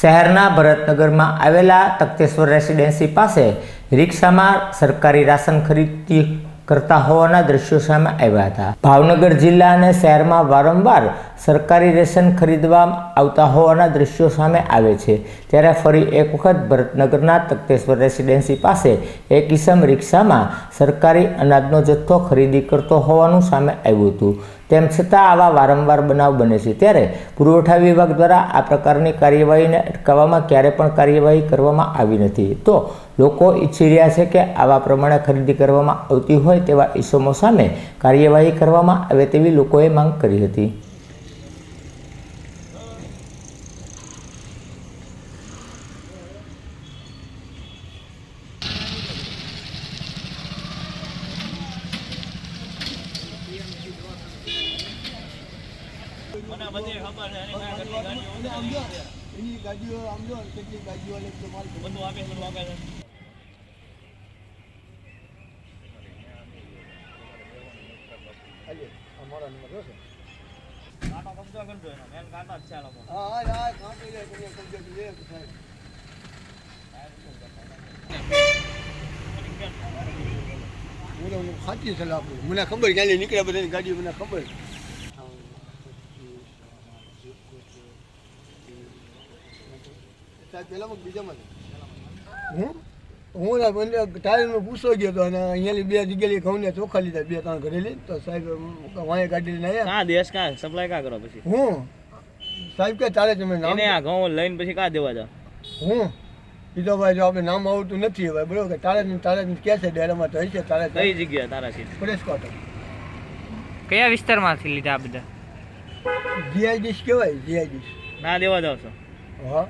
શહેરના ભરતનગરમાં આવેલા તખતેશ્વર રેસિડેન્સી પાસે રિક્ષામાં સરકારી રાશન ખરીદી કરતા હોવાના દ્રશ્યો સામે આવ્યા હતા. ભાવનગર જિલ્લા અને શહેરમાં વારંવાર સરકારી રેશન ખરીદવા આવતા હોવાના દ્રશ્યો સામે આવે છે. ત્યારે ફરી એક વખત ભરતનગરના તખતેશ્વર રેસિડેન્સી પાસે એક કિસમ રિક્ષામાં સરકારી અનાજનો જથ્થો ખરીદી કરતો હોવાનું સામે આવ્યું હતું. તેમ છતાં આવા વારંવાર બનાવ બને છે. ત્યારે પુરવઠા વિભાગ દ્વારા આ પ્રકારની કાર્યવાહીને અટકાવવામાં ક્યારે પણ કાર્યવાહી કરવામાં આવી નથી. તો લોકો ઈચ્છી રહ્યા છે કે આવા પ્રમાણે ખરીદી કરવામાં આવતી હોય તેવા ઈસમો સામે કાર્યવાહી કરવામાં આવે તેવી લોકોએ માંગ કરી હતી. એની ગાડીઓ આમ જો કેટલી ગાડીઓ લે તો માલ બધું આપે બધું આપે છે અમારા નંબર જોશે હા હા હા કાંટો લે તમે કબજો લે સાહેબ મને હું સાચી સલાહ આપું મને ખબર ક્યાં નીકળ્યા બધાની ગાડીઓ મને ખબર હું? હું ના બંને ટાયરમાં પૂછો ગયો હતો અને અહીંયા બે જગ્યાએ ઘઉંને ચોખા લીધા બે ત્રણ ઘરેલી. તો સાહેબ વાંય કાઢી લઈને આવ્યા. દેશ કા? સપ્લાય કા કરો પછી? હું? સાહેબ કે તારે તમે નામ આ ઘઉં લઈને પછી કા દેવા જાવ હું? કીધો ભાઈ જો આપણે નામ આવતું નથી હવે બરોબર કે તારે તારે કે છે ડેરામાં તો હશે તારે કઈ જગ્યા તારા છે પ્રેસ ક્વાર્ટર કયા વિસ્તારમાંથી લીધા આ બધા? જીઆઈ ડીશ કહેવાય જીઆઈ ડીશ ના દેવા જાવ છો. હા.